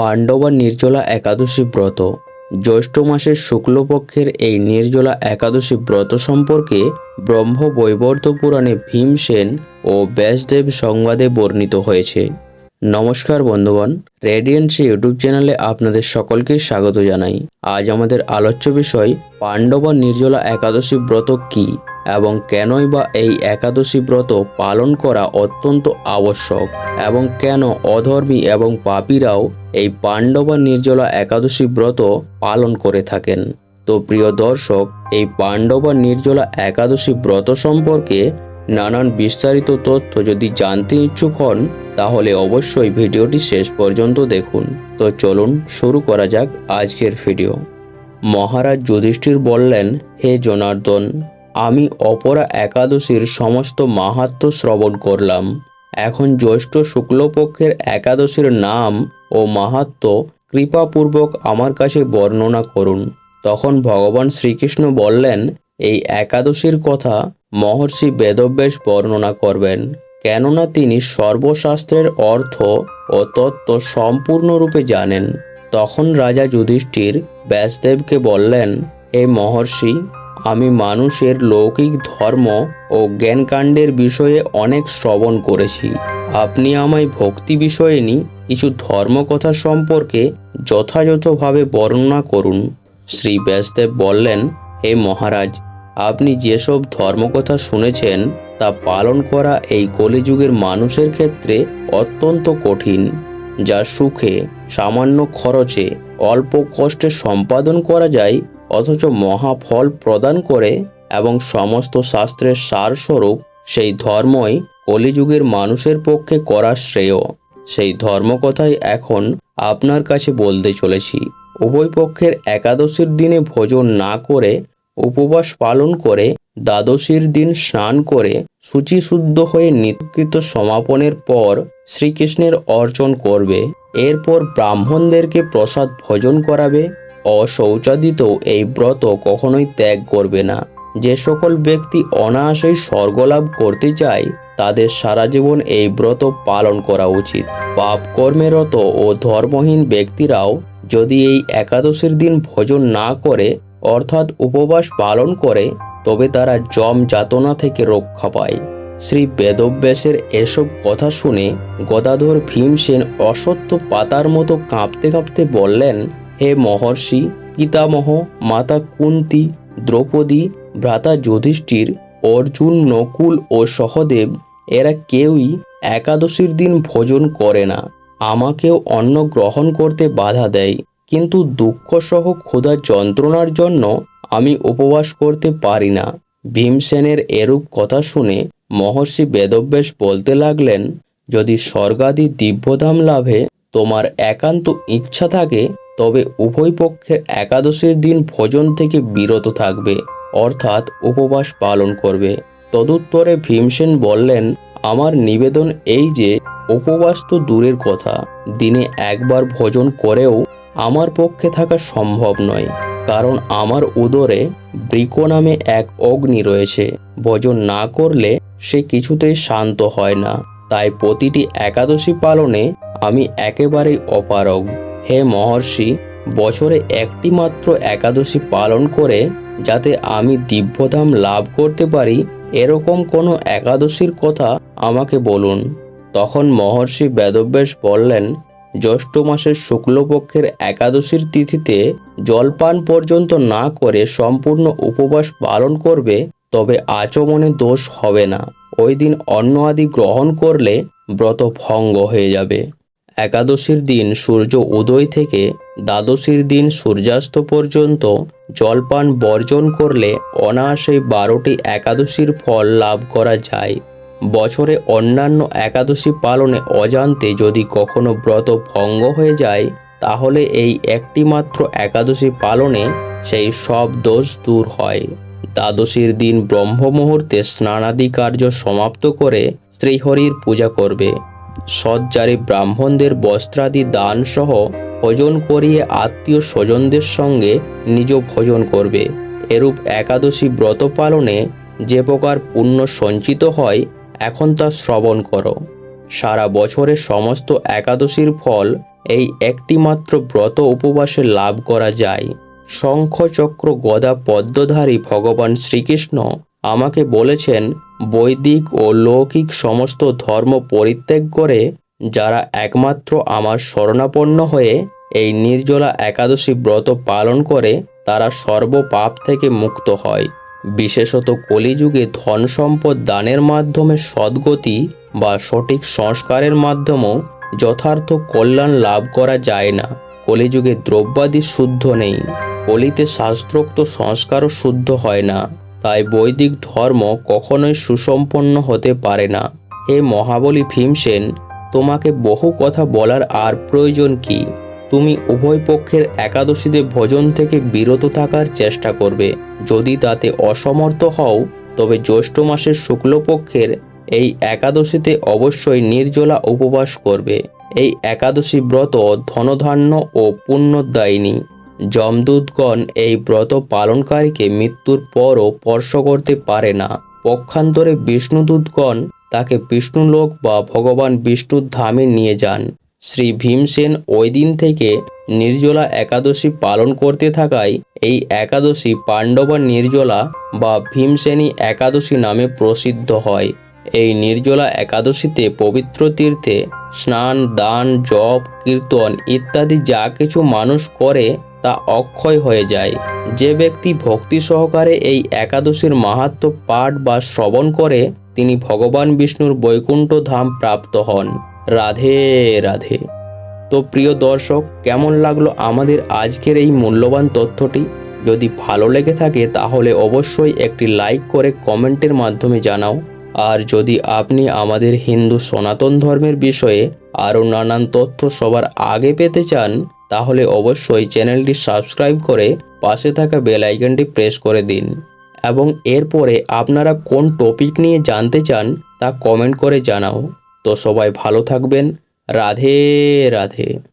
পাণ্ডবা নির্জলা একাদশী ব্রত। জ্যৈষ্ঠ মাসের শুক্লপক্ষের এই নির্জলা একাদশী ব্রত সম্পর্কে ব্রহ্ম বৈবর্ত পুরাণে ভীমসেন ও ব্যাসদেব সংবাদে বর্ণিত হয়েছে। নমস্কার বন্ধুগণ, রেডিয়েন্সি ইউটিউব চ্যানেলে আপনাদের সকলকে স্বাগত জানাই। আজ আমাদের আলোচ্য বিষয়, পাণ্ডবা নির্জলা একাদশী ব্রত কি? এবং কেনই বা এই একাদশী ব্রত পালন করা অত্যন্ত আবশ্যক এবং কেন অধর্মী এবং পাপীরাও এই পাণ্ডবা নির্জলা একাদশী ব্রত পালন করে থাকেন। তো প্রিয় দর্শক, এই পাণ্ডবা নির্জলা একাদশী ব্রত সম্পর্কে নানান বিস্তারিত তথ্য যদি জানতে ইচ্ছুক হন, তাহলে অবশ্যই ভিডিওটি শেষ পর্যন্ত দেখুন। তো চলুন শুরু করা যাক আজকের ভিডিও। মহারাজ যুধিষ্ঠির বললেন, হে জনার্দন আমি অপরা একাদশীর সমস্ত মাহাত্ম্য শ্রবণ করলাম। এখন জ্যৈষ্ঠ শুক্লপক্ষের একাদশীর নাম ও মাহাত্ম্য কৃপাপূর্বক আমার কাছে বর্ণনা করুন। তখন ভগবান শ্রীকৃষ্ণ বললেন, এই একাদশীর কথা মহর্ষি বেদব্যাস বর্ণনা করবেন। কেননা তিনি সর্বশাস্ত্রের অর্থ ও তত্ত্ব সম্পূর্ণরূপে জানেন। তখন রাজা যুধিষ্ঠির ব্যাসদেবকে বললেন, হে মহর্ষি আমি মানুষের লৌকিক ধর্ম ও জ্ঞানকাণ্ডের বিষয়ে অনেক শ্রবণ করেছি। আপনি আমায় ভক্তি বিষয়ে নি, কিছু ধর্মকথা সম্পর্কে যথাযথভাবে বর্ণনা করুন। শ্রী ব্যাসদেব বললেন, হে মহারাজ, আপনি যেসব ধর্মকথা শুনেছেন, তা পালন করা এই কলিযুগের মানুষের ক্ষেত্রে অত্যন্ত কঠিন, যা সুখে, সামান্য খরচে, অল্প কষ্টে সম্পাদন করা যায় অথচ মহাফল প্রদান করে এবং সমস্ত শাস্ত্রের সারস্বরূপ সেই ধর্মই কলিযুগের মানুষের পক্ষে করা শ্রেয়। সেই ধর্মকথাই এখন আপনার কাছে বলতে চলেছি। উভয় পক্ষের একাদশীর দিনে ভোজন না করে, উপবাস পালন করে, দ্বাদশীর দিন স্নান করে শুচিশুদ্ধ হয়ে নিত্যকৃত সমাপনের পর শ্রীকৃষ্ণের অর্চন করবে। এরপর ব্রাহ্মণদেরকে প্রসাদ ভোজন করাবে অশৌচাদিত এই ব্রত কখনোই ত্যাগ করবে না। যে সকল ব্যক্তি অনায়াসেই স্বর্গলাভ করতে চায়, তাদের সারা জীবন এই ব্রত পালন করা উচিত। পাপ কর্মেরত ও ধর্মহীন ব্যক্তিরাও যদি এই একাদশীর দিন ভোজন না করে, অর্থাৎ উপবাস পালন করে, তবে তারা জম যাতনা থেকে রক্ষা পায়। শ্রী বেদব্যাসের এসব কথা শুনে গদাধর ভীমসেন অসত্য পাতার মতো কাঁপতে কাঁপতে বললেন হে মহর্ষি, পিতামহ, মাতা কুন্তি, দ্রৌপদী, ভ্রাতা যুধিষ্ঠির, অর্জুন, নকুল ও সহদেব, এরা কেউই একাদশীর দিন ভোজন করে না। আমাকেও অন্ন গ্রহণ করতে বাধা দেয়। কিন্তু দুঃখসহ ক্ষুধা যন্ত্রণার জন্য আমি উপবাস করতে পারি না। ভীমসেনের এরূপ কথা শুনে মহর্ষি বেদব্যাস বলতে লাগলেন, যদি স্বর্গাদি দিব্যধাম লাভে তোমার একান্ত ইচ্ছা থাকে তবে উভয় পক্ষের একাদশীর দিন ভোজন থেকে বিরত থাকবে, অর্থাৎ উপবাস পালন করবে। তদুত্তরে ভীমসেন বললেন, আমার নিবেদন এই যে, উপবাস তো দূরের কথা। দিনে একবার ভোজন করেও আমার পক্ষে থাকা সম্ভব নয়, কারণ আমার উদরে বৃক নামে এক অগ্নি রয়েছে। ভোজন না করলে সে কিছুতেই শান্ত হয় না। তাই প্রতিটি একাদশী পালনে আমি একেবারেই অপারগ। হে মহর্ষি, বছরে একটি মাত্র একাদশী পালন করে যাতে আমি দিব্যধাম লাভ করতে পারি, এরকম কোনো একাদশীর কথা আমাকে বলুন। তখন মহর্ষি বেদব্যাস বললেন, জ্যৈষ্ঠ মাসের শুক্লপক্ষের একাদশীর তিথিতে জলপান পর্যন্ত না করে সম্পূর্ণ উপবাস পালন করবে, তবে আচমনে দোষ হবে না। ওই দিন অন্ন আদি গ্রহণ করলে ব্রত ভঙ্গ হয়ে যাবে। একাদশীর দিন সূর্য উদয় থেকে দ্বাদশীর দিন সূর্যাস্ত পর্যন্ত জলপান বর্জন করলে অনায়াসেই বারোটি একাদশীর ফল লাভ করা যায়। বছরে অন্যান্য একাদশী পালনে অজান্তে যদি কখনো ব্রত ভঙ্গ হয়ে যায়, তাহলে এই একটি মাত্র একাদশী পালনে সেই সব দোষ দূর হয়। দ্বাদশীর দিন ব্রহ্ম মুহূর্তে স্নানাদি কার্য সমাপ্ত করে শ্রীহরির পূজা করবে। সজ্জারে ব্রাহ্মণদের বস্ত্রাদি দান সহ ভোজন করিয়ে আত্মীয় স্বজনদের সঙ্গে নিজ ভোজন করবে। এরূপ একাদশী ব্রত পালনে যে প্রকার পুণ্য সঞ্চিত হয়, এখন তা শ্রবণ করো। সারা বছরের সমস্ত একাদশীর ফল এই একটিমাত্র ব্রত উপবাসে লাভ করা যায়। শঙ্খচক্র গদা পদ্মধারী ভগবান শ্রীকৃষ্ণ আমাকে বলেছেন বৈদিক ও লৌকিক সমস্ত ধর্ম পরিত্যাগ করে যারা একমাত্র আমার শরণাপন্ন হয়ে এই নির্জলা একাদশী ব্রত পালন করে তারা সর্বপাপ থেকে মুক্ত হয়। বিশেষত কলিযুগে ধন সম্পদ দানের মাধ্যমে সদ্গতি বা সঠিক সংস্কারের মাধ্যমেও যথার্থ কল্যাণ লাভ করা যায় না। কলিযুগে দ্রব্যাদি শুদ্ধ নেই। কলিতে শাস্ত্রোক্ত সংস্কারও শুদ্ধ হয় না। তাই বৈদিক ধর্ম কখনোই সুসম্পন্ন হতে পারে না। হে মহাবলী ভীমসেন, তোমাকে বহু কথা বলার আর প্রয়োজন কি? তুমি উভয় পক্ষের একাদশীতে ভোজন থেকে বিরত থাকার চেষ্টা করবে। যদি তাতে অসমর্থ হও, তবে জ্যৈষ্ঠ মাসের শুক্লপক্ষের এই একাদশীতে অবশ্যই নির্জলা উপবাস করবে। এই একাদশী ব্রত ধনধান্য ও পুণ্যদায়িনী যমদূতগণ এই ব্রত পালনকারীকে মৃত্যুর পরও স্পর্শ করতে পারে না। পক্ষান্তরে বিষ্ণুদূতগণ তাকে বিষ্ণুলোক বা ভগবান বিষ্ণুর ধামে নিয়ে যান। শ্রী ভীমসেন ওই দিন থেকে নির্জলা একাদশী পালন করতে থাকায় এই একাদশী পাণ্ডবা নির্জলা বা ভীমসেনী একাদশী নামে প্রসিদ্ধ হয়। এই নির্জলা একাদশীতে পবিত্র তীর্থে স্নান, দান, জপ, কীর্তন ইত্যাদি যা কিছু মানুষ করে তা অক্ষয় হয়ে যায়। যে ব্যক্তি ভক্তি সহকারে এই একাদশীর মাহাত্ম পাঠ বা শ্রবণ করে, তিনি ভগবান বিষ্ণুর বৈকুণ্ঠ ধাম প্রাপ্ত হন। রাধে রাধে। তো প্রিয় দর্শক, কেমন লাগল আমাদের আজকের এই মূল্যবান তথ্যটি? যদি ভালো লেগে থাকে, তাহলে অবশ্যই একটি লাইক করে কমেন্টের মাধ্যমে জানাও। আর যদি আপনি আমাদের হিন্দু সনাতন ধর্মের বিষয়ে আরও নানান তথ্য সবার আগে পেতে চান তাহলে অবশ্যই চ্যানেলটি সাবস্ক্রাইব করে পাশে থাকা বেল আইকনটি প্রেস করে দিন। এবং এরপরে আপনারা কোন টপিক নিয়ে জানতে চান তা কমেন্ট করে জানাও। তো সবাই ভালো থাকবেন। রাধে রাধে।